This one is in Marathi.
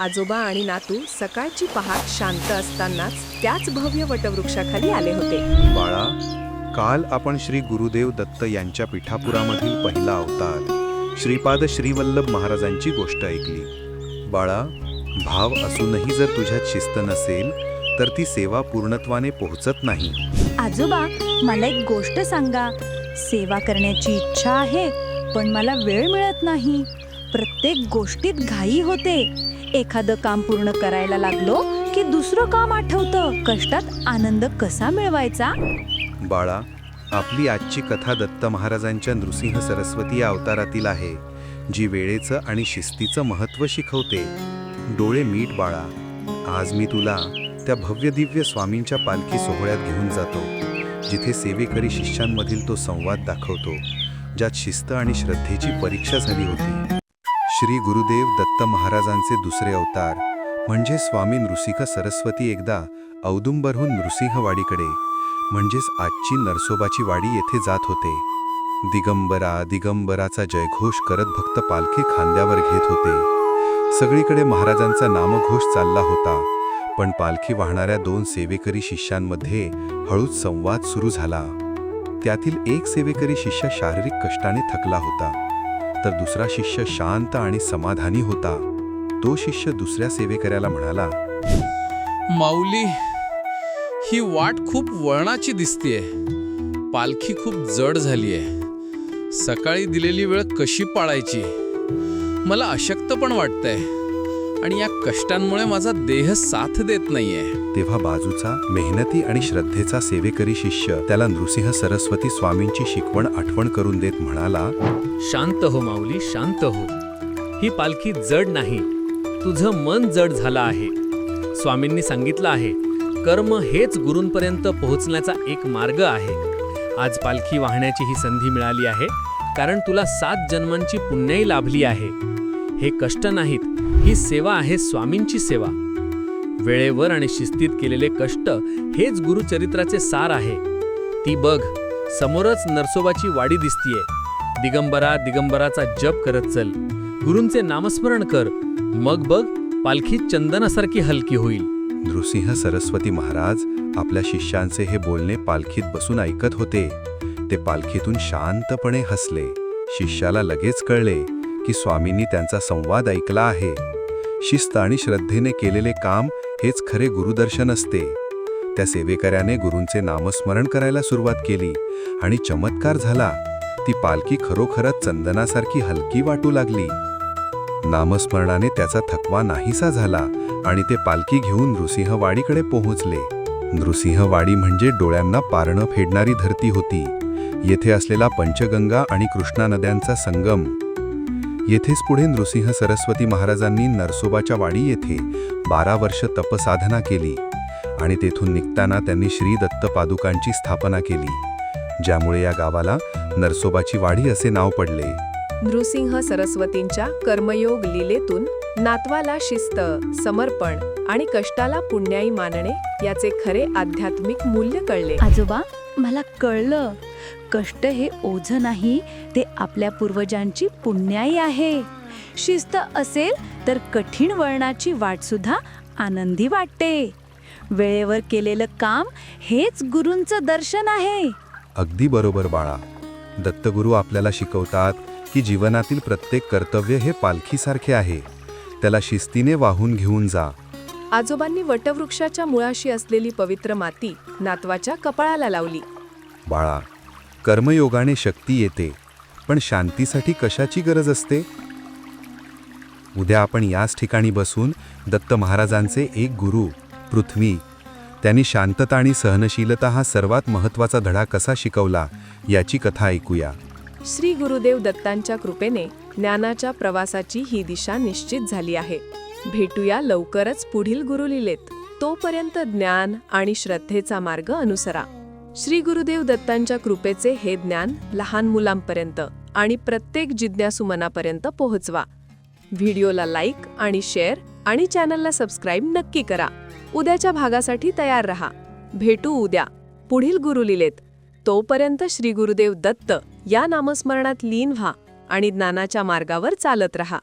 आजोबा आणि नातू सकाळची पहाट शांत असतानाच त्याच भव्य वटवृक्षाखाली आले होते. बाळा काल आपण श्री गुरुदेव दत्त यांच्या पिठापुरामधील पहिला अवतार श्रीपाद श्रीवल्लभ महाराजांची गोष्ट ऐकली. बाळा भाव असूनही जर तुझ्यात शिस्त नसेल तर ती सेवा पूर्णत्वाने पोहोचत नाही. आजोबा मला एक गोष्ट सांगा. सेवा करण्याची इच्छा आहे पण मला वेळ मिळत नाही. प्रत्येक गोष्टीत घाई होते. एखादं काम पूर्ण करायला लागलो की दुसरं काम आठवतं. कष्टात आनंद कसा मिळवायचा? बाळा आपली आजची कथा दत्त महाराजांच्या नृसिंह सरस्वती या अवतारातील आहे जी वेळेचं आणि शिस्तीचं महत्त्व शिकवते. डोळे मीठ बाळा. आज मी तुला त्या भव्य दिव्य स्वामींच्या पालखी सोहळ्यात घेऊन जातो जिथे सेवेकरी शिष्यांमधील तो संवाद दाखवतो ज्यात शिस्त आणि श्रद्धेची परीक्षा झाली होती. श्री गुरुदेव दत्त महाराजांचे दुसरे अवतार म्हणजे स्वामी नृसिंह सरस्वती एकदा औदुंबरहून नृसिंहवाडीकडे म्हणजेच आजची नरसोबाची वाडी येथे जात होते. दिगंबरा दिगंबराचा जयघोष करत भक्त पालखी खांद्यावर घेत होते. सगळीकडे महाराजांचा नामघोष चालला होता पण पालखी वाहणाऱ्या दोन सेवेकरी शिष्यांमध्ये हळूच संवाद सुरू झाला. त्यातील एक सेवेकरी शिष्य शारीरिक कष्टाने थकला होता. तर दुसरा शिष्य शांत आणि समाधानी होता. तो शिष्य दुसऱ्या सेवेकऱ्याला म्हणाला माऊली ही वाट खूप वळणाची दिसतीये. पालखी खूप जड झालीये. सकाळी दिलेली वेळ कशी पाळायची? मला अशक्त पण वाटतंय. आणि या कष्टांमुळे माझा देह साथ देत नाहीये. तेव्हा बाजूचा मेहनती आणि श्रद्धेचा सेवेकरी शिष्य त्याला नृसिंह सरस्वती स्वामींची शिकवण आठवण करून देत म्हणाला शांत हो माऊली शांत हो. ही पालखी जड नाही. तुझं मन जड झालं आहे. स्वामींनी सांगितलं आहे कर्म हेच गुरूंपर्यंत पोहोचण्याचा एक मार्ग आहे. आज पालखी वाहण्याची ही संधी मिळाली आहे कारण तुला सात जन्मांची पुण्याई लाभली आहे. हे कष्ट नाहीत ही सेवा आहे स्वामींची सेवा. वेळेवर आणि शिस्तीत केलेले कष्ट हेच गुरुचरित्राचे सार आहे. ती बघ समोरच नरसोबाची वाडी दिसतीये. दिगंबरा दिगंबराचा जप करत चल. गुरूंचे नामस्मरण कर. मग बघ पालखी चंदनासारखी हलकी होईल. नृसिंह सरस्वती महाराज आपल्या शिष्यांचे हे बोलणे पालखीत बसून ऐकत होते. ते पालखीतून शांतपणे हसले. शिष्याला लगेच कळले की स्वामींनी त्यांचा संवाद ऐकला आहे. शिस्त आणि श्रद्धेने केलेले काम हेच खरे गुरुदर्शन असते. त्या सेवेकऱ्याने गुरूंचे नामस्मरण करायला सुरुवात केली आणि चमत्कार झाला. ती पालखी खरोखरच चंदनासारखी हलकी वाटू लागली. नामस्मरणाने त्याचा थकवा नाहीसा झाला आणि ते पालखी घेऊन नृसिंहवाडीकडे पोहोचले. नृसिंहवाडी म्हणजे डोळ्यांना पारणं फेडणारी धरती होती. येथे असलेला पंचगंगा आणि कृष्णा नद्यांचा संगम येथेच पुढे नृसिंह सरस्वती महाराजांनी नरसोबाच्या वाडी येथे बारा वर्ष तपसाधना केली आणि तेथून निघताना त्यांनी श्री दत्त पादुकांची स्थापना केली ज्यामुळे या गावाला नरसोबाची वाडी असे नाव पडले. नृसिंह सरस्वतींच्या कर्मयोग लीलेतून नातवाला शिस्त समर्पण आणि कष्टाला पुण्याई मानणे याचे खरे आध्यात्मिक मूल्य कळले. आजोबा मला कळलं. कष्ट हे ओझ नाही ते आपल्या पूर्वजांची पुण्याई आहे. शिस्त असेल तर कठीण वळणाची वाट सुद्धा आनंदी वाटते. वेळेवर केलेलं काम हेच गुरूंचं दर्शन आहे. अगदी बरोबर बाळा. दत्तगुरू आपल्याला शिकवतात की जीवनातील प्रत्येक कर्तव्य हे पालखीसारखे आहे. त्याला शिस्तीने वाहून घेऊन जा. आजोबांनी वटवृक्षाच्या मुळाशी असलेली पवित्र माती नातवाच्या कपाळाला लावली. बाळा कर्मयोगाने शक्ती येते पण शांतीसाठी कशाची गरज असते? उद्या आपण याच ठिकाणी बसून दत्त महाराजांचे एक गुरु पृथ्वी त्यांनी शांतता आणि सहनशीलता हा सर्वात महत्त्वाचा धडा कसा शिकवला याची कथा ऐकूया. श्री गुरुदेव दत्तांच्या कृपेने ज्ञानाच्या प्रवासाची ही दिशा निश्चित झाली आहे. भेटूया लवकरच पुढील गुरुलीलेत तोपर्यंत ज्ञान आणि श्रद्धेचा मार्ग अनुसरा. श्री गुरुदेव दत्तांच्या कृपेचे हे ज्ञान लहान मुलांपर्यंत आणि प्रत्येक जिज्ञासू मनापर्यंत पोहोचवा. व्हिडिओला लाईक आणि शेअर आणि चॅनलला सबस्क्राईब नक्की करा. उद्याच्या भागासाठी तयार रहा. भेटू उद्या. पुढील गुरुलीलेत तोपर्यंत श्री गुरुदेव दत्त या नामस्मरणात लीन व्हा. आणि ज्ञानाच्या मार्गावर चालत रहा.